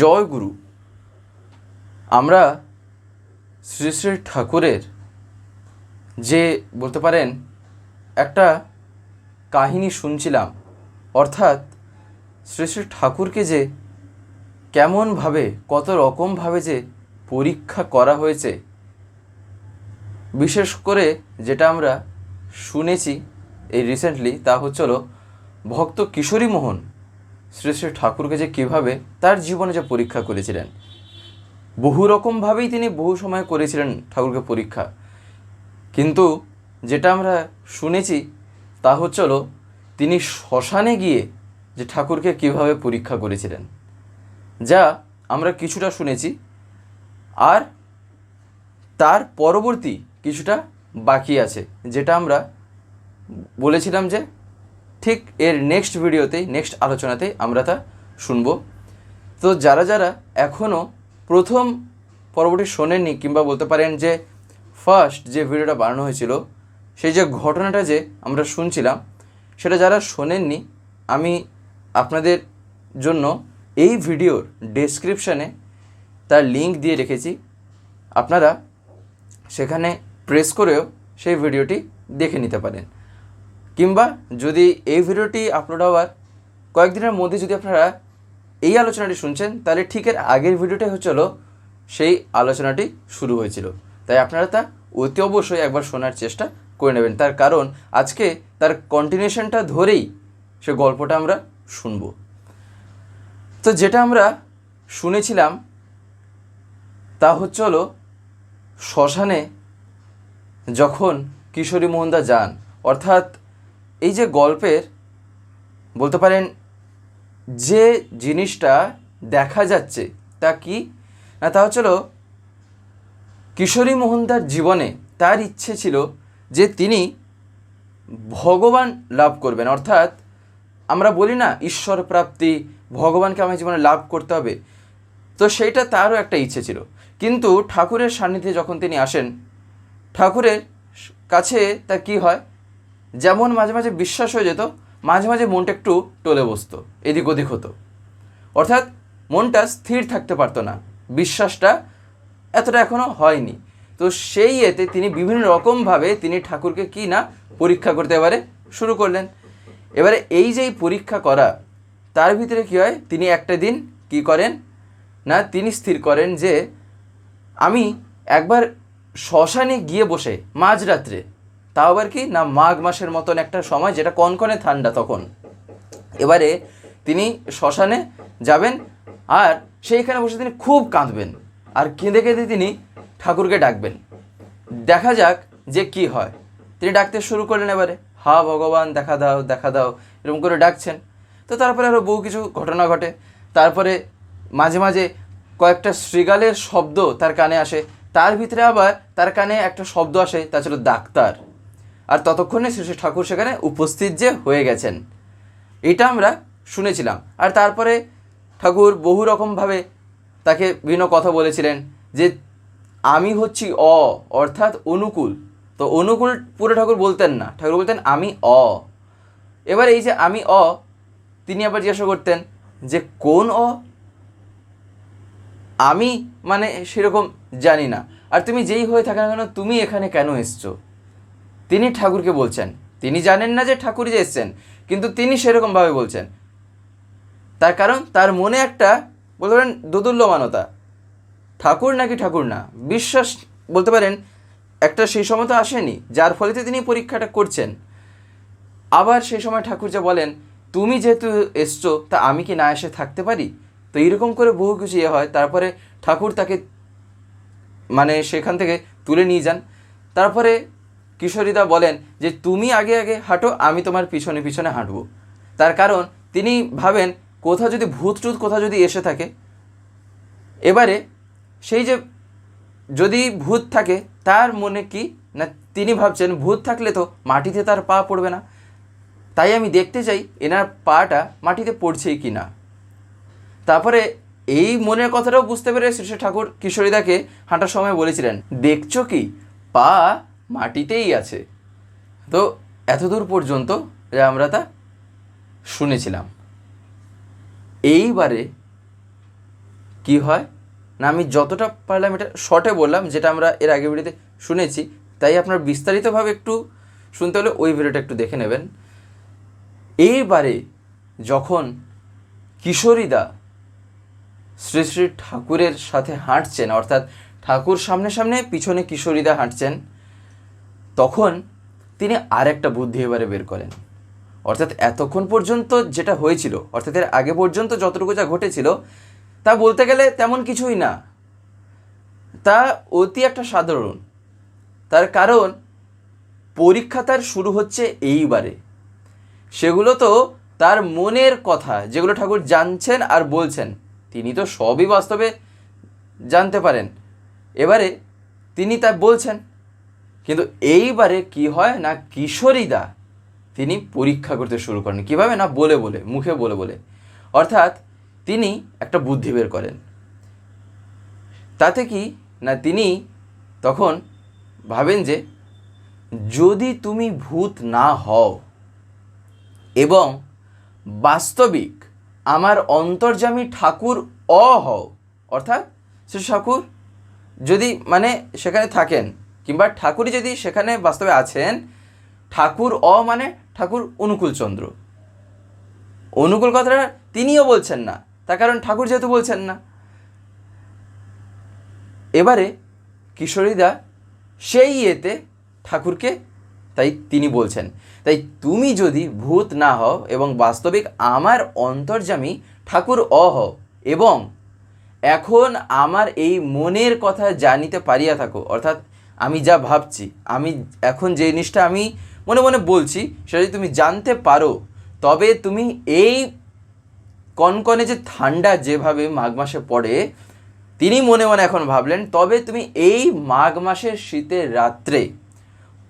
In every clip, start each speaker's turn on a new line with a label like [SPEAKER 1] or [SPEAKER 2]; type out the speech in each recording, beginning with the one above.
[SPEAKER 1] জয় গুরু আমরা শ্রী শ্রী ঠাকুরের যে বলতে পারেন একটা কাহিনী শুনছিলাম, অর্থাৎ শ্রী শ্রী ঠাকুরকে যে কেমনভাবে, কত রকমভাবে যে পরীক্ষা করা হয়েছে, বিশেষ করে যেটা আমরা শুনেছি এই রিসেন্টলি তা হচ্ছিল ভক্ত কিশোরী মোহন। শ্রী শ্রী ঠাকুরকে যে কীভাবে তার জীবনে যে পরীক্ষা করেছিলেন, বহু রকমভাবেই তিনি বহু সময় করেছিলেন ঠাকুরকে পরীক্ষা। কিন্তু যেটা আমরা শুনেছি, তা হচ্ছিল তিনি শ্মশানে গিয়ে যে ঠাকুরকে কীভাবে পরীক্ষা করেছিলেন, যা আমরা কিছুটা শুনেছি, আর তার পরবর্তী কিছুটা বাকি আছে, যেটা আমরা বলেছিলাম যে ঠিক এর নেক্সট ভিডিওতেই নেক্সট আলোচনাতে আমরা তা শুনব। তো যারা যারা এখনও প্রথম পরবর্তী শোনেননি কিংবা বলতে পারেন যে ফার্স্ট যে ভিডিওটা বানানো হয়েছিল, সেই যে ঘটনাটা যে আমরা শুনছিলাম, সেটা যারা শোনেননি, আমি আপনাদের জন্য এই ভিডিওর ডেসক্রিপশানে তার লিঙ্ক দিয়ে রেখেছি। আপনারা সেখানে প্রেস করেও সেই ভিডিওটি দেখে নিতে পারেন। কিংবা যদি এই ভিডিওটি আপলোড হওয়ার কয়েকদিনের মধ্যে যদি আপনারা এই আলোচনাটি শুনছেন, তাহলে ঠিক এর আগের ভিডিওটাই হচ্ছিল সেই আলোচনাটি শুরু হয়েছিল। তাই আপনারা তা অতি অবশ্যই একবার শোনার চেষ্টা করে নেবেন। তার কারণ আজকে তার কন্টিনিউশনটা ধরেই সে গল্পটা আমরা শুনব। তো যেটা আমরা শুনেছিলাম, তা হচ্ছে হলো শ্মশানে যখন কিশোরী মোহনদা যান, অর্থাৎ এই যে গল্পের, বলতে পারেন যে জিনিসটা দেখা যাচ্ছে তা কি? না, তা হচ্ছিল কিশোরী মোহনদার জীবনে তার ইচ্ছে ছিল যে তিনি ভগবান লাভ করবেন। অর্থাৎ আমরা বলি না ঈশ্বর প্রাপ্তি, ভগবানকে আমার জীবনে লাভ করতে হবে। তো সেইটা তারও একটা ইচ্ছে ছিল। কিন্তু ঠাকুরের সান্নিধ্যে যখন তিনি আসেন, ঠাকুরের কাছে তা কি হয়? যেমন মাঝে মাঝে বিশ্বাস হয়ে যেত, মাঝে মাঝে মনটা একটু টলে বসতো, এদিক ওদিক হতো। অর্থাৎ মনটা স্থির থাকতে পারতো না, বিশ্বাসটা এতটা এখনও হয়নি। তো সেই এতে তিনি বিভিন্ন রকমভাবে তিনি ঠাকুরকে কি না পরীক্ষা করতে এবারে শুরু করলেন। এবারে এই যে এই পরীক্ষা করা, তার ভিতরে কী হয়, তিনি একটা দিন কি করেন, না তিনি স্থির করেন যে, আমি একবার শ্মশানে গিয়ে বসে, মাঝরাত্রে তাও আবার কি? না, মাঘ মাসের মতন একটা সময় যেটা কনকনে ঠান্ডা তখন। এবারে তিনি শ্মশানে যাবেন আর সেইখানে বসে তিনি খুব কাঁদবেন আর কেঁদে কেঁদে তিনি ঠাকুরকে ডাকবেন। দেখা যাক যে কি হয়। তিনি ডাকতে শুরু করলেন এবারে, হা ভগবান, দেখা দাও দেখা দাও। এরকম করে ডাকছেন। তো তারপরে আরও বহু কিছু ঘটনা ঘটে। তারপরে মাঝে মাঝে কয়েকটা শৃগালের শব্দ তার কানে আসে। তার ভিতরে আবার তার কানে একটা শব্দ আসে, তা ছিল ডাক্তার। আর ততক্ষণে শ্রী ঠাকুর সেখানে উপস্থিত যে হয়ে গেছেন। এটা আমরা শুনেছিলাম। আর তারপরে ঠাকুর বহু রকমভাবে তাকে বিভিন্ন কথা বলেছিলেন যে আমি হচ্ছি অ, অর্থাৎ অনুকূল। তো অনুকূল পুরো ঠাকুর বলতেন না। ঠাকুর বলতেন, আমি অ। এবার এই যে আমি অ তিনি আবার জিজ্ঞাসা করতেন যে, কোন অ? আমি মানে সেরকম জানি না। আর তুমি যেই হয়ে থাকা না কেন, তুমি এখানে কেন এসছো? তিনি ঠাকুরকে বলছেন। তিনি জানেন না যে ঠাকুর যে এসছেন, কিন্তু তিনি সেরকমভাবে বলছেন। তার কারণ তার মনে একটা, বলতে পারেন, দোদুল্যমানতা। ঠাকুর নাকি ঠাকুর না? বিশ্বাস, বলতে পারেন, একটা সেই সময় তো আসেনি, যার ফলেতে তিনি পরীক্ষাটা করছেন। আবার সেই সময় ঠাকুর যে বলেন, তুমি যেহেতু এসছো, তা আমি কি না এসে থাকতে পারি? তো এইরকম করে বহু কিছু ইয়ে হয়। তারপরে ঠাকুর তাকে মানে সেখান থেকে তুলে নিয়ে যান। তারপরে কিশোরীদা বলেন যে, তুমি আগে আগে হাঁটো, আমি তোমার পিছনে পিছনে হাঁটবো। তার কারণ তিনি ভাবেন কোথাও যদি ভূত টুত কোথাও যদি এসে থাকে, এবারে সেই যে যদি ভূত থাকে, তার মনে কি? না, তিনি ভাবছেন, ভূত থাকলে তো মাটিতে তার পা পড়বে না। তাই আমি দেখতে চাই, এনার পাটা মাটিতে পড়ছেই কি না। তারপরে এই মনের কথাটাও বুঝতে পেরে শ্রী ঠাকুর কিশোরীদাকে হাঁটার সময় বলেছিলেন, দেখছ কি? পা মাটিতেই আছে। তো এতদূর পর্যন্ত যে আমরা তা শুনেছিলাম। এইবারে কি হয় না, আমি যতটা পারলাম এটা শর্টে বললাম, যেটা আমরা এর আগে ভিডিওতে শুনেছি, তাই আপনার বিস্তারিতভাবে একটু শুনতে হলে ওই ভিডিওটা একটু দেখে নেবেন। এইবারে যখন কিশোরীদা শ্রী শ্রী ঠাকুরের সাথে হাঁটছেন, অর্থাৎ ঠাকুর সামনে সামনে পিছনে কিশোরীদা হাঁটছেন তখন তিনি আরেকটা বুদ্ধি এবারে বের করেন। অর্থাৎ এতক্ষণ পর্যন্ত যেটা হয়েছিল, অর্থাৎ এর আগে পর্যন্ত যতটুকু যা ঘটেছিল, তা বলতে গেলে তেমন কিছুই না। তা অতি একটা সাধারণ। তার কারণ, পরীক্ষা তার শুরু হচ্ছে এইবারে। সেগুলো তো তার মনের কথা, যেগুলো ঠাকুর জানছেন আর বলছেন, তিনি তো সবই বাস্তবে জানতে পারেন। এবারে তিনি তা বলছেন। কিন্তু এইবারে কি হয় না কিশোরীদা তিনি পরীক্ষা করতে শুরু করেন। কীভাবে না বলে বলে, মুখে বলে বলে। অর্থাৎ তিনি একটা বুদ্ধি বের করেন। তাতে কি না তিনি তখন ভাবেন যে যদি তুমি ভূত না হও এবং বাস্তবিক আমার অন্তর্যামী ঠাকুর অ হও, অর্থাৎ শ্রী ঠাকুর যদি মানে সেখানে থাকেন কিংবা ঠাকুরই যদি সেখানে বাস্তবে আছেন, ঠাকুর অ মানে ঠাকুর অনুকূলচন্দ্র অনুকূল কথাটা তিনিও বলছেন না, তার কারণ ঠাকুর যেহেতু বলছেন না। এবারে কিশোরীদা সেই ইয়েতে ঠাকুরকে তাই তিনি বলছেন, তাই তুমি যদি ভূত না হও এবং বাস্তবিক আমার অন্তর্যামী ঠাকুর অ হও এবং এখন আমার এই মনের কথা জানিতে পারিয়া থাকো, অর্থাৎ আমি যা ভাবছি, আমি এখন যে জিনিসটা আমি মনে মনে বলছি, সেটা যদি তুমি জানতে পারো, তবে তুমি এই কনকনে যে ঠান্ডা যেভাবে মাঘ মাসে পড়ে, তিনি মনে মনে এখন ভাবলেন, তবে তুমি এই মাঘ মাসের শীতের রাত্রে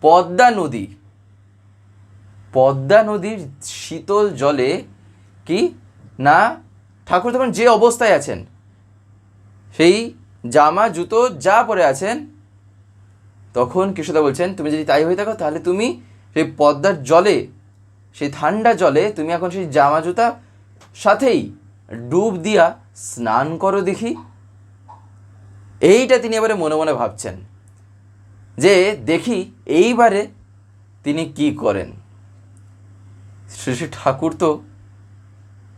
[SPEAKER 1] পদ্মা নদী, পদ্মা নদীর শীতল জলে কি না ঠাকুর তখন যে অবস্থায় আছেন, সেই জামা, জুতো, যা পরে আছেন তখন কৃষ্ণদা বলছেন, তুমি যদি তাই হয়ে থাকো, তাহলে তুমি সেই পদ্মার জলে, সেই ঠান্ডা জলে তুমি এখন সেই জামা জুতা সাথেই ডুব দিয়া স্নান করো দেখি। এইটা তিনি এবারে মনে মনে ভাবছেন যে দেখি এইবারে তিনি কি করেন। শ্রী শ্রী ঠাকুর তো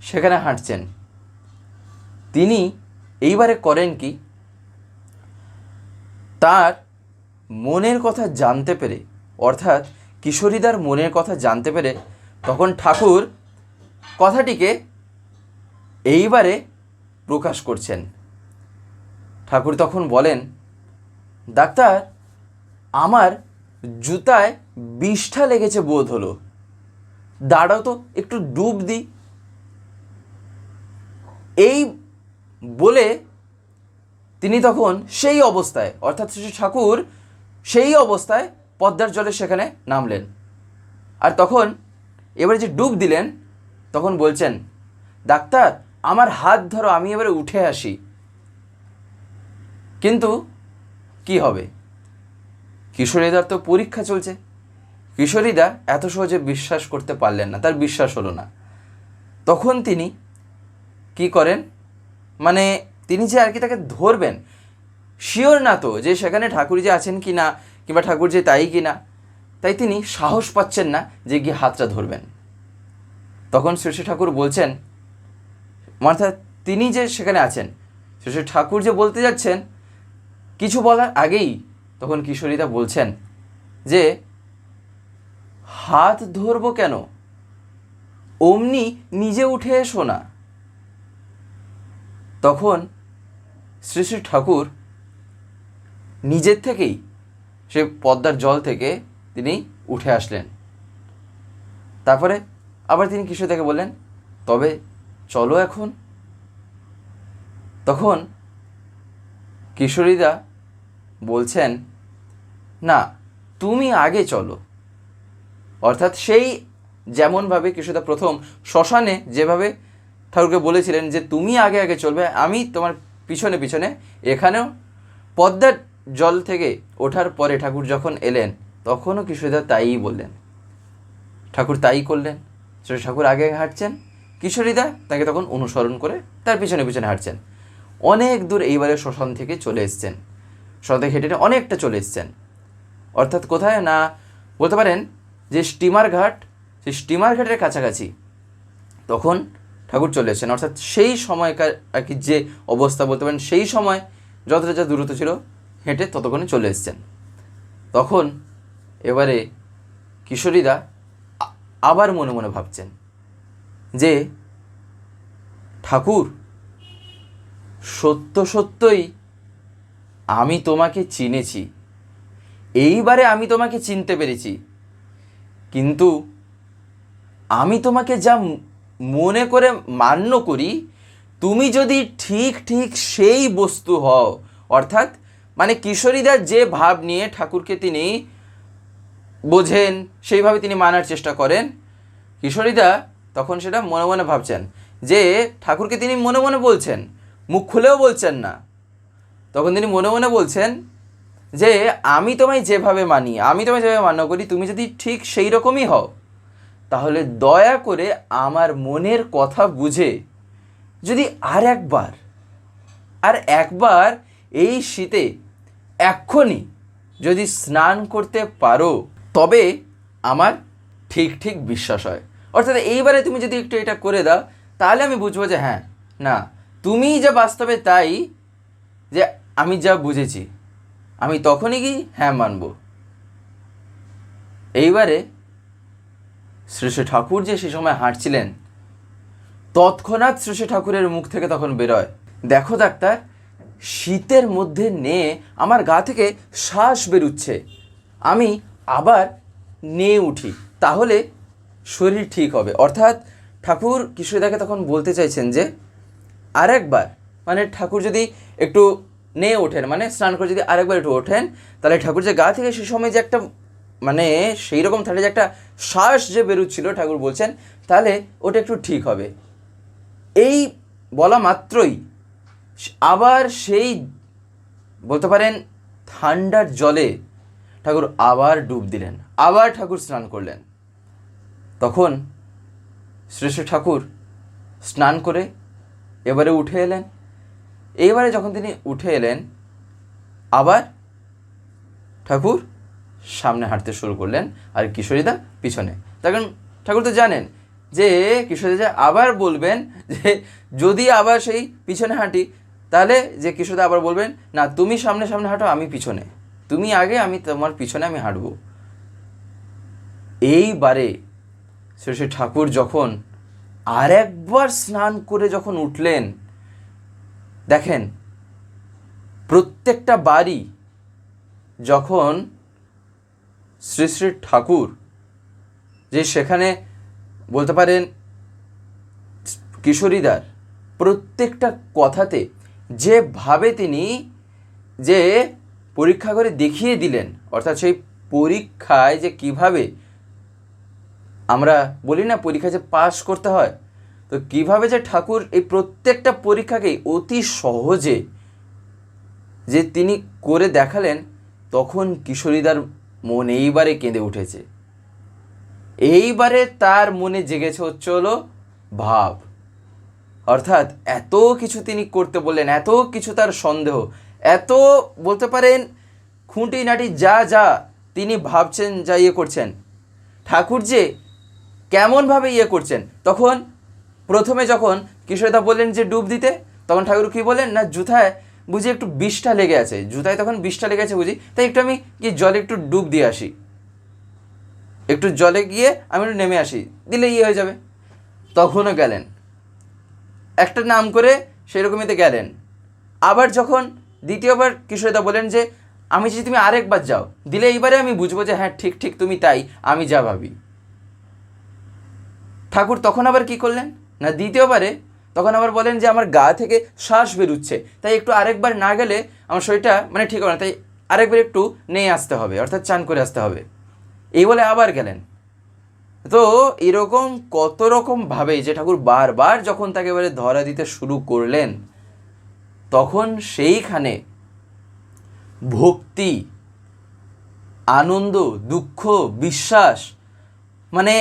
[SPEAKER 1] সেখানে হাঁটছেন। তিনি এইবারে করেন কি? তার মনের কথা জানতে পেরে, অর্থাৎ কিশোরীদার মনের কথা জানতে পেরে তখন ঠাকুর কথাটিকে এইবারে প্রকাশ করছেন। ঠাকুর তখন বলেন, ডাক্তার, আমার জুতায় বিষ্ঠা লেগেছে বোধ হলো। দাঁড়াও তো, একটু ডুব দিই। এই বলে তিনি তখন সেই অবস্থায়, অর্থাৎ শ্রী ঠাকুর সেই অবস্থায় পদ্মার জলে সেখানে নামলেন। আর তখন এবারে যে ডুব দিলেন, তখন বলছেন, ডাক্তার, আমার হাত ধরো, আমি এবারে উঠে আসি। কিন্তু কি হবে? কিশোরীদার তো পরীক্ষা চলছে। কিশোরীদা এত সহজে বিশ্বাস করতে পারলেন না, তার বিশ্বাস হলো না। তখন তিনি কি করেন? মানে তিনি যে আর কি তাকে ধরবেন শিওর না তো যে সেখানে ঠাকুর যে আছেন কি না কিংবা ঠাকুর যে তাই কি না তাই তিনি সাহস পাচ্ছেন না যে গিয়ে হাতটা ধরবেন। তখন শ্রী ঠাকুর বলছেন অর্থাৎ তিনি যে সেখানে আছেন শ্রী ঠাকুর যে বলতে যাচ্ছেন, কিছু বলার আগেই তখন কিশোরীদা বলছেন যে, হাত ধরবো কেন? অমনি নিজে উঠে এসো না। তখন শ্রী শ্রী ঠাকুর নিজের থেকেই, সে পদ্মার জল থেকে তিনি উঠে আসলেন। তারপরে আবার তিনি কিশোরীদাকে বললেন, তবে চলো এখন। তখন কিশোরীদা বলছেন, না, তুমি আগে চলো। অর্থাৎ সেই যেমনভাবে কিশোরদা প্রথম শ্মশানে যেভাবে ঠাকুরকে বলেছিলেন যে, তুমি আগে আগে চলবে, আমি তোমার পিছনে পিছনে, এখানেও। পদ্মার জল থেকে ওঠার পরে ঠাকুর যখন এলেন, তখনও কিশোরদা তাইই বললেন। ঠাকুর তাই করলেন। শ্রী ঠাকুর আগে হাঁটছেন, কিশোরীদা তাকে তখন অনুসরণ করে তার পিছনে পিছনে হাঁটছেন। অনেক দূর এইবারে শ্মশান থেকে চলে এসছেন। শ্মশান থেকে হেঁটে অনেকটা চলে এসছেন। অর্থাৎ কোথায় না বলতে পারেন যে স্টিমার ঘাট, সেই স্টিমার ঘাটের কাছাকাছি তখন ঠাকুর চলে এসেছেন। অর্থাৎ সেই সময়কার আর কি যে অবস্থা বলতে পারেন, সেই সময় যতটা যা দূরত্ব ছিল হেঁটে ততক্ষণে চলে এসেছেন। তখন এবারে কিশোরীদা আ- আবার মনে মনে ভাবছেন যে, ঠাকুর, সত্য সত্যই আমি তোমাকে চিনেছি। এইবারে আমি তোমাকে চিনতে পেরেছি। কিন্তু আমি তোমাকে যা মনে করে মান্য করি, তুমি যদি ঠিক ঠিক সেই বস্তু হও, অর্থাৎ মানে কিশোরীদার যে ভাব নিয়ে ঠাকুরকে তিনি বোঝেন, সেইভাবে তিনি মানার চেষ্টা করেন কিশোরীদা তখন সেটা মনে মনে ভাবছেন যে ঠাকুরকে তিনি মনে মনে বলছেন, মুখ খুলেও বলছেন না। তখন তিনি মনে মনে বলছেন যে, আমি তোমায় যেভাবে মানি, আমি তোমায় যেভাবে মান্য করি, তুমি যদি ঠিক সেই রকমই হও, তাহলে দয়া করে আমার মনের কথা বুঝে যদি আর একবার আর একবার এই শীতে এক্ষুনি যদি স্নান করতে পারো, তবে আমার ঠিক ঠিক বিশ্বাস হয়। অর্থাৎ এইবারে তুমি যদি একটু এটা করে দাও, তাহলে আমি বুঝব যে হ্যাঁ না, তুমি যা বাস্তবে তাই যে আমি যা বুঝেছি, আমি তখনই কি হ্যাঁ মানব। এইবারে শ্রী ঠাকুর যে সে সময় হাঁটছিলেন, তৎক্ষণাৎ শ্রী ঠাকুরের মুখ থেকে তখন বেরোয়। দেখো ডাক্তার শীতের মধ্যে নে আমার গা থেকে শ্বাস বেরুচ্ছে। আমি আবার নিয়ে উঠি, তাহলে শরীর ঠিক হবে। অর্থাৎ ঠাকুর কিশোরদাকে তখন বলতে চাইছেন যে, আরেকবার মানে ঠাকুর যদি একটু নিয়ে ওঠেন মানে স্নান করে যদি আরেকবার একটু ওঠেন, তাহলে ঠাকুর যে গা থেকে সে সময় যে একটা মানে সেই রকম তাহলে যে একটা শ্বাস যে বেরোচ্ছিল, ঠাকুর বলছেন, তাহলে ওটা একটু ঠিক হবে। এই বলা মাত্রই আবার সেই, বলতে পারেন, ঠান্ডার জলে ঠাকুর আবার ডুব দিলেন, আবার ঠাকুর স্নান করলেন। তখন শ্রী শ্রী ঠাকুর স্নান করে এবারে উঠে এলেন। এইবারে যখন তিনি উঠে এলেন, আবার ঠাকুর সামনে হাঁটতে শুরু করলেন, আর কিশোরীদা পিছনে। তখন ঠাকুর তো জানেন যে, কিশোরীদা আবার বলবেন যে, যদি আবার সেই পিছনে হাঁটি তাহলে যে কিশোরদা আবার বলবেন, না, তুমি সামনে সামনে হাঁটো, আমি পিছনে। তুমি আগে, আমি তোমার পিছনে আমি হাঁটবো। এইবারে শ্রী ঠাকুর যখন আর একবার স্নান করে যখন উঠলেন, দেখেন, প্রত্যেকটা বাড়ি যখন শ্রী শ্রী ঠাকুর যে সেখানে বলতে পারেন, কিশোরীদার প্রত্যেকটা কথাতে যেভাবে তিনি যে পরীক্ষা করে দেখিয়ে দিলেন, অর্থাৎ সেই পরীক্ষায় যে কীভাবে আমরা বলি না পরীক্ষা যে পাস করতে হয়, তো কীভাবে যে ঠাকুর এই প্রত্যেকটা পরীক্ষাকেই অতি সহজে যে তিনি করে দেখালেন, তখন কিশোরীদার মন এইবারে কেঁদে উঠেছে। এইবারে তার মনে জেগেছে হচ্ছে হলো ভাব। অর্থাৎ এত কিছু তিনি করতে বললেন, এত কিছু তার সন্দেহ, এত বলতে পারেন খুঁটিনাটি যা যা তিনি ভাবছেন যা ইয়ে করছেন। ঠাকুর যে কেমনভাবে ইয়ে করছেন, তখন প্রথমে যখন কিশোরদা বললেন যে ডুব দিতে, তখন ঠাকুর কী বললেন, না জুথায় বুঝি একটু বিষটা লেগে আছে, জুতায় তখন বিষটা লেগে আছে বুঝি, তাই একটু আমি কি জলে একটু ডুব দিয়ে আসি। একটু জলে গিয়ে আমি একটু নেমে আসি, দিলে ইয়ে হয়ে যাবে। তখনও গেলেন। একটা নাম করে সেরকমইতে গেলেন। আবার যখন দ্বিতীয়বার কিশোরদা বলেন যে, আমি যদি তুমি আরেকবার যাও। দিলে এইবারে আমি বুঝব যে হ্যাঁ ঠিক ঠিক, তুমি তাই, আমি যা ভাবি। ঠাকুর তখন আবার কি করলেন? না, দ্বিতীয়বারে তখন আবার বলেন যে, আমার গা থেকে শ্বাস বেরুচ্ছে, তাই একটু আরেকবার না গেলে আমার শরীরটা মানে ঠিক হবে না, তাই আরেকবার একটু নিয়ে আসতে হবে, অর্থাৎ চান করে আসতে হবে। এই বলে আবার গেলেন। তো এরকম কত রকম ভাবে যে ঠাকুর বারবার যখন তাকে এবারে ধরা দিতে শুরু করলেন, তখন সেইখানে ভক্তি, আনন্দ, দুঃখ, বিশ্বাস মানে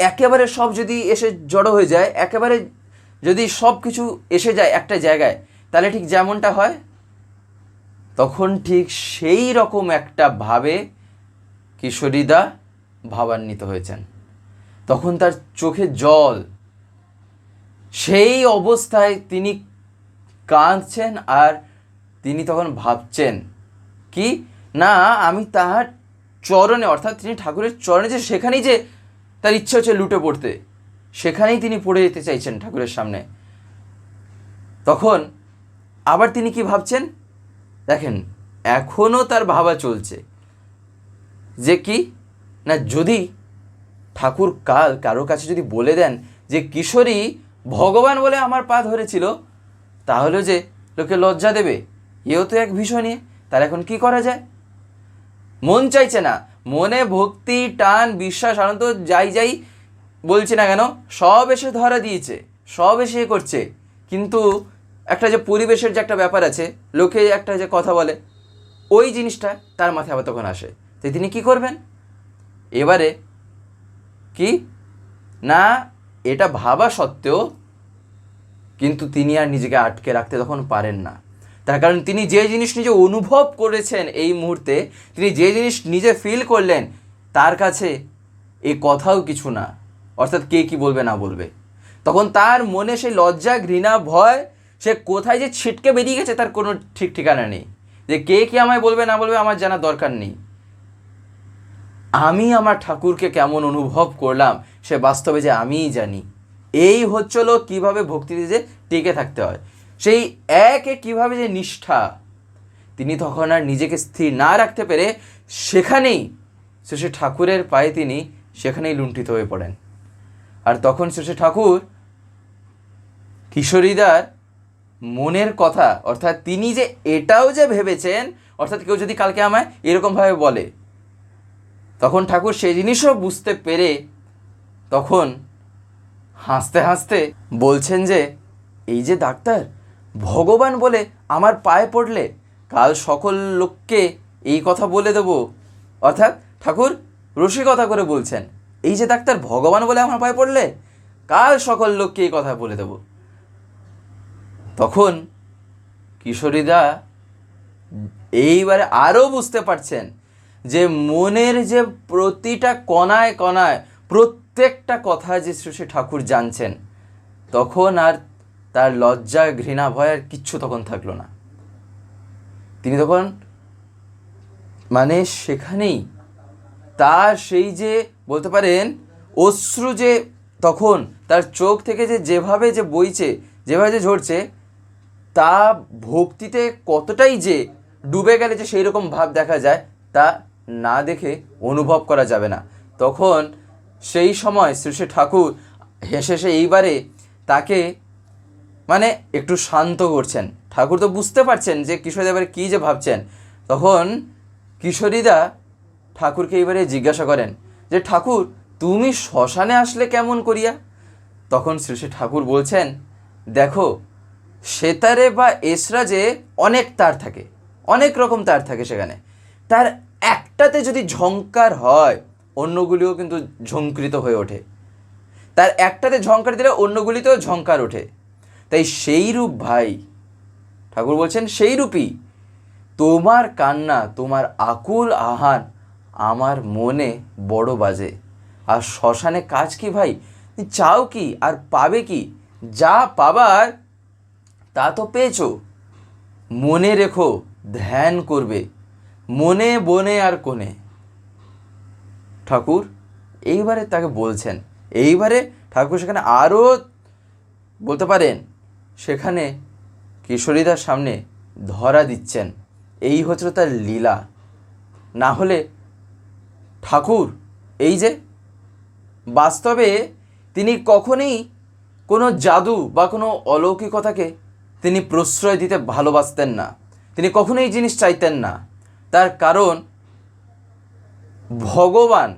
[SPEAKER 1] একেবারে সব যদি এসে জড়ো হয়ে যায়, একেবারে যদি সব কিছু এসে যায় একটা জায়গায়, তাহলে ঠিক যেমনটা হয়, তখন ঠিক সেই রকম একটা ভাবে কিশোরীদা ভাবান্বিত হয়েছেন। তখন তার চোখে জল। সেই অবস্থায় তিনি কাঁদছেন আর তিনি তখন ভাবছেন, কি? না, আমি তাহার চরণে, অর্থাৎ তিনি ঠাকুরের চরণে যে, সেখানেই যে তার ইচ্ছে হচ্ছে লুটে পড়তে, সেখানেই তিনি পড়ে যেতে চাইছেন ঠাকুরের সামনে। তখন আবার তিনি কি ভাবছেন, দেখেন এখনও তার ভাবা চলছে যে কি? না, যদি ঠাকুর কাল কারও কাছে যদি বলে দেন যে, কিশোরী, ভগবান বলে আমার পা ধরেছিল, তাহলে যে লোকে লজ্জা দেবে? এও তো এক ভীষণ নিয়ে তার এখন কি করা যায়? মন চাইছে না। মনে ভক্তি, টান, বিশ্বাস, আনন্দ, যাই যাই বলছি না কেন, সব এসে ধরা দিয়েছে, সব এসে করছে। কিন্তু একটা যে পরিবেশের যে একটা ব্যাপার আছে, লোকে একটা যে কথা বলে, ওই জিনিসটা তার মাথায় আবার তখন আসে। তো তিনি কি করবেন? এবারে কি? না, এটা ভাবা সত্ত্বেও কিন্তু তিনি আর নিজেকে আটকে রাখতে তখন পারেন না। তার কারণ তিনি যে জিনিস নিজে অনুভব করেছেন এই মুহূর্তে, তিনি যে জিনিস নিজে ফিল করলেন, তার কাছে এ কথাও কিছু না। অর্থাৎ কে কি বলবে না বলবে। তখন তার মনে সেই লজ্জা, ঘৃণা, ভয়, সে কোথায় যে ছিটকে বেরিয়ে গেছে তার কোনো ঠিক ঠিকানা নেই। যে কে কি আমায় বলবে না বলবে আমার জানা দরকার নেই। আমি আমার ঠাকুরকে কেমন অনুভব করলাম, সে বাস্তবে যে আমিই জানি। এই হচ্ছিল কীভাবে ভক্তিতে যে টিকে থাকতে হয়। সেই একে কীভাবে যে নিষ্ঠা, তিনি তখন আর নিজেকে স্থির না রাখতে পেরে সেখানেই শ্রী ঠাকুরের পায়ে তিনি সেখানেই লুণ্ঠিত হয়ে পড়েন। আর তখন শ্রী ঠাকুর কিশোরীদার মনের কথা, অর্থাৎ তিনি যে এটাও যে ভেবেছেন, অর্থাৎ কেউ যদি কালকে আমায় এরকমভাবে বলে তখন ঠাকুর সেই জিনিসও বুঝতে পেরে তখন হাসতে হাসতে বলছেন যে, এই যে ডাক্তার, ভগবান বলে আমার পায়ে পড়লে কাল সকল লোককে এই কথা বলে দেব। অর্থাৎ ঠাকুর রসিকতা করে বলছেন, এই যে ডাক্তার, ভগবান বলে আমার পায়ে পড়লে কাল সকল লোককে এই কথা বলে দেব। তখন কিশোরীদা এইবারে আরও বুঝতে পারছেন যে মনের যে প্রতিটা কণায় কণায় প্রত্যেকটা কথা যে শ্রী ঠাকুর জানছেন, তখন আর তার লজ্জা ঘৃণা, ভয় আর কিচ্ছু তখন থাকল না। তিনি তখন মানে সেখানেই তার সেই যে বলতে পারেন অশ্রু যে তখন তার চোখ থেকে যে যেভাবে যে বইছে, যেভাবে যে ঝরছে, তা ভক্তিতে কতটাই যে ডুবে গেলে যে সেই রকম ভাব দেখা যায়, তা না দেখে অনুভব করা যাবে না। তখন সেই সময় শ্রী শ্রী ঠাকুর হেসে হেসে এইবারে তাকে মানে একটু শান্ত করছেন। ঠাকুর তো বুঝতে পারছেন যে কিশোরী এবারে কী যে ভাবছেন। তখন কিশোরীদা ঠাকুরকে এইবারে জিজ্ঞাসা করেন যে, ঠাকুর, তুমি শ্মশানে আসলে কেমন করিয়া? তখন শ্রী শ্রী ঠাকুর বলছেন, দেখো, সেতারে বা এসরাজে অনেক তার থাকে, অনেক রকম তার থাকে সেখানে। তার একটাতে যদি ঝঙ্কার হয়, অন্যগুলিও কিন্তু ঝঙ্কৃত হয়ে ওঠে। তার একটাতে ঝঙ্কার দিলে অন্যগুলিতেও ঝঙ্কার ওঠে। তাই সেই রূপ ভাই, ঠাকুর বলছেন সেই রূপই তোমার কান্না, তোমার আকুল আহান আমার মনে বড় বাজে। আর শ্মশানে কাজ কি ভাই? চাও কি? আর পাবে কি? যা পাবার তা তো পেয়েছ। মনে রেখো, ধ্যান করবে। মনে, বনে আর কোণে। ঠাকুর এইবারে তাকে বলছেন। এইবারে ঠাকুর সেখানে আরও বলতে পারেন, সেখানে কিশোরীদার সামনে ধরা দিচ্ছেন। এই হচ্ছে তার লীলা। না হলে ঠাকুর এই যে বাস্তবে তিনি কখনোই কোনো জাদু বা কোনো অলৌকিকতাকে তিনি প্রশ্রয় দিতে ভালোবাসতেন না। তিনি কখনোই জিনিস চাইতেন না। কারণ ভগবান,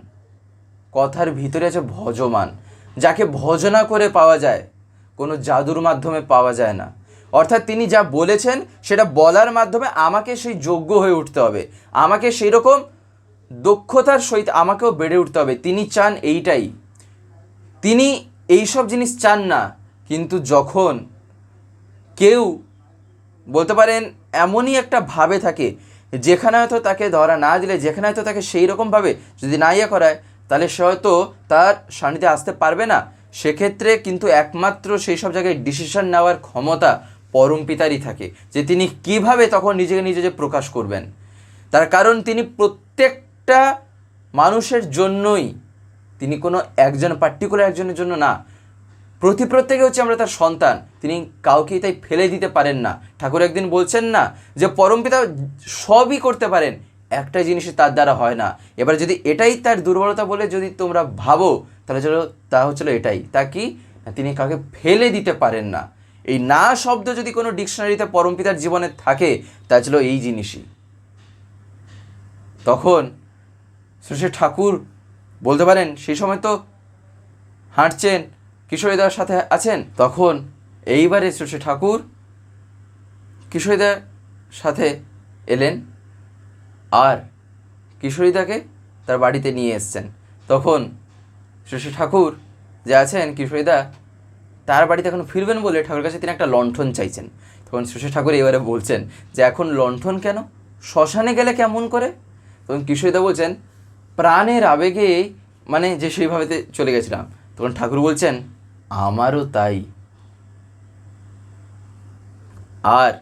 [SPEAKER 1] কথার ভিতরে আছে ভজমান। যাকে ভজনা করে পাওয়া যায়, কোনো জাদুর মাধ্যমে পাওয়া যায় না। অর্থাৎ তিনি যা বলেছেন, সেটা বলার মাধ্যমে আমাকে সেই যোগ্য হয়ে উঠতে হবে। আমাকে সেই রকম দক্ষতার সহিত আমাকেও বেড়ে উঠতে হবে। তিনি চান এইটাই। তিনি এইসব জিনিস চান না, কিন্তু যখন কেউ, বলতে পারেন, এমনই একটা ভাবে থাকে যেখানে হয়তো তাকে ধরা না দিলে, যেখানে হয়তো তাকে সেই রকমভাবে যদি না ইয়ে করায়, তাহলে সে হয়তো তার সান্নিধ্যে আসতে পারবে না। সেক্ষেত্রে কিন্তু একমাত্র সেই সব জায়গায় ডিসিশন নেওয়ার ক্ষমতা পরম পিতারই থাকে, যে তিনি কীভাবে তখন নিজেকে নিজে যে প্রকাশ করবেন। তার কারণ তিনি প্রত্যেকটা মানুষের জন্যই, তিনি কোনো একজন পার্টিকুলার একজনের জন্য না প্রতি প্রত্যেকে হচ্ছে আমরা তার সন্তান। তিনি কাউকেই তাই ফেলে দিতে পারেন না। ঠাকুর একদিন বলছেন না যে পরমপিতা সবই করতে পারেন। একটা জিনিসই তার দ্বারা হয় না। এবার যদি এটাই তার দুর্বলতা বলে যদি তোমরা ভাবো, তাহলে চলো, তা হচ্ছিল এটাই। তা কি? তিনি কাউকে ফেলে দিতে পারেন না। এই না শব্দ যদি কোনো ডিকশনারিতে পরমপিতার জীবনে থাকে, তা ছিল এই জিনিসই। তখন শ্রী ঠাকুর বলতে পারেন, সেই সময় তো হাঁটছেন কিশোরীদার সাথে আছেন? তখন এইবারে শ্রী ঠাকুর কিশোরীদার সাথে এলেন আর কিশোরীদাকে তার বাড়িতে নিয়ে এসছেন। তখন শ্রী ঠাকুর যে আছেন কিশোরীদা, তার বাড়িতে এখন ফিরবেন বলে ঠাকুরের কাছে তিনি একটা লণ্ঠন চাইছেন। তখন শ্রী ঠাকুর এবারে বলছেন যে, এখন লণ্ঠন কেন? শ্মশানে গেলে কেমন করে? তখন কিশোরীদা বলছেন, প্রাণের আবেগে মানে যে সেইভাবেতে চলে গেছিলাম। তখন ঠাকুর বলছেন আমারও তাই। আর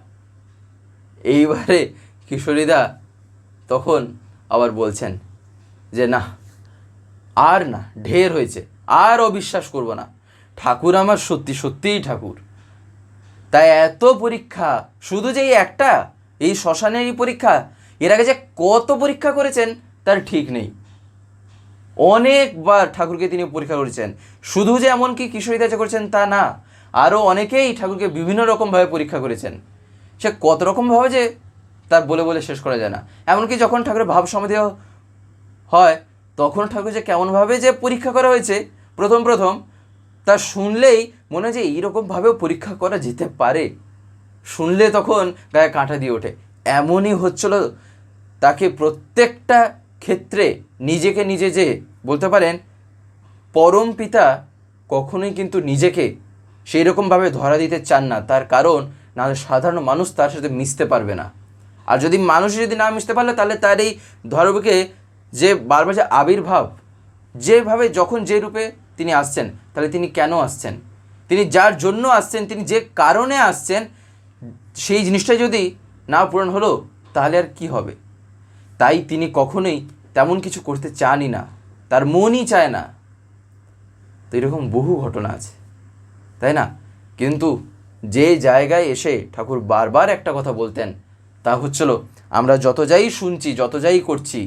[SPEAKER 1] এইবারে কিশোরীদা তখন আবার বলছেন যে, না, আর না, ঢের হয়েছে, আর অবিশ্বাস করব না। ঠাকুর আমার সত্যি, সত্যিই ঠাকুর। তাই এত পরীক্ষা, শুধু যে এই একটা, এই শ্মশানেরই পরীক্ষা, এর আগে যে কত পরীক্ষা করেছেন, তার ঠিক নেই। অনেকবার ঠাকুরকে তিনি পরীক্ষা করেছেন। শুধু যে এমনকি কিশোরীদা যে করেছেন তা না, আরও অনেকেই ঠাকুরকে বিভিন্ন রকমভাবে পরীক্ষা করেছেন। সে কত রকমভাবে যে তার বলে বলে শেষ করা যায় না। এমনকি যখন ঠাকুরের ভাব সমাধি হয়, তখন ঠাকুর যে কেমনভাবে যে পরীক্ষা করা হয়েছে, প্রথম প্রথম, তা শুনলেই মনে হয় যে এইরকমভাবেও পরীক্ষা করা যেতে পারে। শুনলে তখন গায়ে কাঁটা দিয়ে ওঠে। এমনই হচ্ছিল তাকে প্রত্যেকটা ক্ষেত্রে নিজেকে নিজে যে বলতে পারেন পরম পিতা কখনোই কিন্তু নিজেকে সেই রকমভাবে ধরা দিতে চান না। তার কারণ নাহলে সাধারণ মানুষ তার সাথে মিশতে পারবে না। আর যদি মানুষ যদি না মিশতে পারলে, তাহলে তার এই ধর্মকে যে বারবার যে আবির্ভাব, যেভাবে যখন যে রূপে তিনি আসছেন, তাহলে তিনি কেন আসছেন? তিনি যার জন্য আসছেন, তিনি যে কারণে আসছেন, সেই জিনিসটা যদি না পূরণ হলো, তাহলে আর কি হবে? তাই তিনি কখনোই তেমন কিছু করতে চানই না, তার মনই চায় না। তো এরকম বহু ঘটনা আছে, তাই না? কিন্তু যে জায়গায় এসে ঠাকুর বারবার একটা কথা বলতেন, তা হচ্ছিল, আমরা যত যাই শুনছি, যত যাই করছি,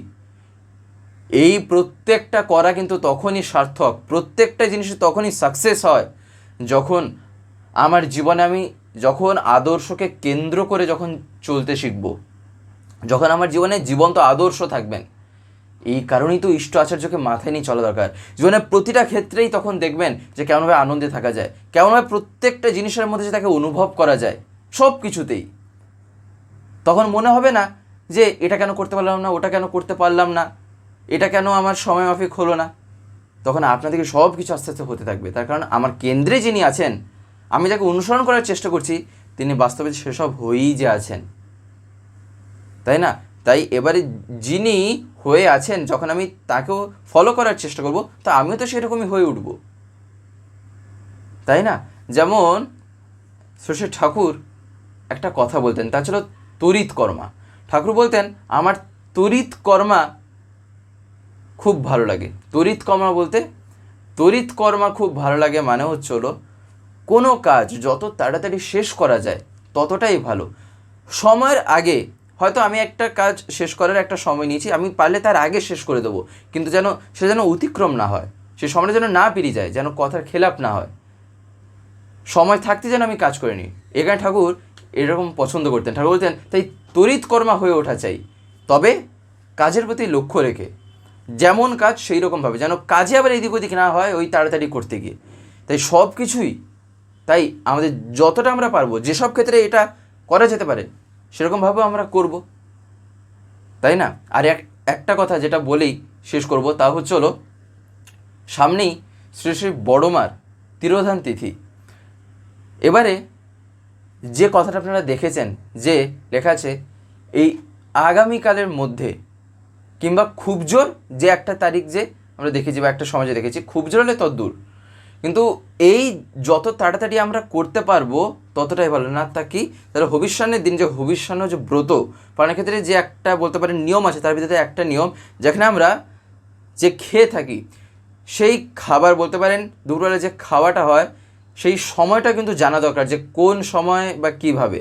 [SPEAKER 1] এই প্রত্যেকটা করা কিন্তু তখনই সার্থক, প্রত্যেকটা জিনিস তখনই সাকসেস হয়, যখন আমার জীবনে আমি যখন আদর্শকে কেন্দ্র করে যখন চলতে শিখব, যখন আমার জীবনে জীবন্ত আদর্শ থাকবেন। এই কারণেই তো ইষ্ট আচার্যকে মাথায় নিয়ে চলা দরকার। জীবনের প্রতিটা ক্ষেত্রেই তখন দেখবেন যে কেমনভাবে আনন্দে থাকা যায় কেমনভাবে প্রত্যেকটা জিনিসের মধ্যে যে তাকে অনুভব করা যায়, সব কিছুতেই। তখন মনে হবে না যে এটা কেন করতে পারলাম না, ওটা কেন করতে পারলাম না, এটা কেন আমার সময় মাফিক হলো না। তখন আপনাদেরকে সব কিছু আস্তে আস্তে হতে থাকবে। তার কারণ আমার কেন্দ্রে যিনি আছেন, আমি যাকে অনুসরণ করার চেষ্টা করছি, তিনি বাস্তবে সেসব হয়েই যে আছেন। তাই না? তাই এবারে যিনি হয়ে আছেন, যখন আমি তাকেও ফলো করার চেষ্টা করব, তা আমিও তো সেরকমই হয়ে উঠব। তাই না? যেমন শশী ঠাকুর একটা কথা বলতেন, তা ছিল তড়িৎ কর্মা। ঠাকুর বলতেন, আমার তড়িৎ কর্মা খুব ভালো লাগে। তড়িৎ কর্মা বলতে তড়িৎ কর্মা খুব ভালো লাগে মানে হচ্ছে হলো, কোনো কাজ যত তাড়াতাড়ি শেষ করা যায় ততটাই ভালো। সময়ের আগে হয়তো আমি একটা কাজ শেষ করার একটা সময় নিয়েছি, আমি পারলে তার আগে শেষ করে দেবো। কিন্তু যেন সে যেন অতিক্রম না হয়, সে সময়টা যেন না পেরিয়ে যায়, যেন কথার খেলাপ না হয়। সময় থাকতে যেন আমি কাজ করে নিই এখানে ঠাকুর এরকম পছন্দ করতেন। ঠাকুর বলতেন, তাই তড়িৎ কর্মা হয়ে ওঠা চাই। তবে কাজের প্রতি লক্ষ্য রেখে, যেমন কাজ সেই রকমভাবে যেন কাজে আবার এদিক ওদিক না হয় ওই তাড়াতাড়ি করতে গিয়ে। তাই সব কিছুই তাই আমাদের যতটা আমরা পারব যেসব ক্ষেত্রে এটা করা যেতে পারে সেরকমভাবে আমরা করব। তাই না? আর এক, একটা কথা যেটা বলেই শেষ করব তা হচ্ছে হলো, সামনেই শ্রী শ্রী বড়মার তিরোধান তিথি। এবারে যে কথাটা আপনারা দেখেছেন যে লেখা আছে, এই আগামীকালের মধ্যে কিংবা খুব জোর যে একটা তারিখ যে আমরা দেখেছি বা একটা সমাজে দেখেছি, খুব জোর হলে তদ্দূর। কিন্তু এই যত তাড়াতাড়ি আমরা করতে পারব, ততটাই ভালো। না, তা কি? তাহলে হবিষ্যানের দিন যে হবিষ্যান্ন যে ব্রত, পালনের ক্ষেত্রে যে একটা বলতে পারেন নিয়ম আছে, তার ভিতরে একটা নিয়ম, যেখানে আমরা যে খেয়ে থাকি, সেই খাবার বলতে পারেন, দুপুরবেলা যে খাওয়াটা হয়, সেই সময়টা কিন্তু জানা দরকার যে কোন সময় বা কীভাবে।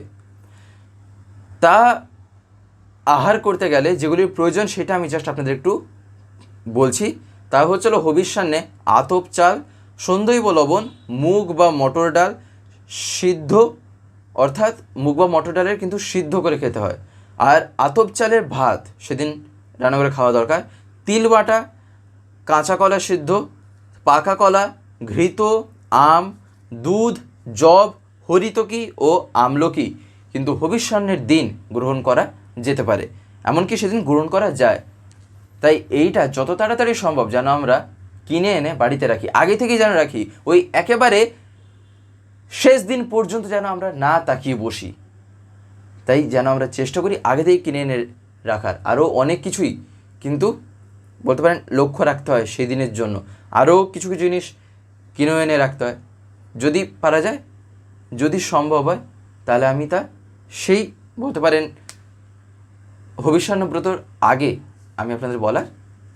[SPEAKER 1] তা আহার করতে গেলে যেগুলির প্রয়োজন, সেটা আমি জাস্ট আপনাদের একটু বলছি। তা হচ্ছিল হবিষ্যান্নে আতপ চাল সন্দৈব লবণ মুগ বা মটর ডাল সিদ্ধ, অর্থাৎ মুগ বা মটর ডালের কিন্তু সিদ্ধ করে খেতে হয়। আর আতপ চালের ভাত, সেদিন রান্না করে খাওয়া দরকার। তিল বাটা, কাঁচা কলা সিদ্ধ, পাকা কলা, ঘৃত, আম, দুধ জব হরিতকি ও আমলকি কিন্তু হবিষ্যান্নের দিন গ্রহণ করা যেতে পারে। এমনকি সেদিন গ্রহণ করা যায়। তাই এইটা যত তাড়াতাড়ি সম্ভব যেন আমরা কিনে এনে বাড়িতে রাখি। আগে থেকেই যেন রাখি। ওই একেবারে শেষ দিন পর্যন্ত যেন আমরা না তাকিয়ে বসি। তাই যেন আমরা চেষ্টা করি আগে থেকেই কিনে এনে রাখার। আরও অনেক কিছুই কিন্তু বলতে পারেন লক্ষ্য রাখতে হয় সেই দিনের জন্য। আরও কিছু কিছু জিনিস কিনে এনে রাখতে হয়। যদি পারা যায়, যদি সম্ভব হয়, তাহলে আমি তা সেই বলতে পারেন ভবিষ্যান্নব্রতর আগে আমি আপনাদের বলার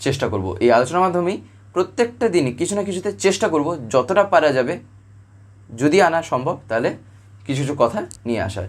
[SPEAKER 1] চেষ্টা করব। এই আলোচনার মাধ্যমেই প্রত্যেকটা দিনই কিছু না কিছুতে চেষ্টা করব যতটা পারা যাবে যদি আনা সম্ভব তাহলে কিছু কিছু কথা নিয়ে আসার।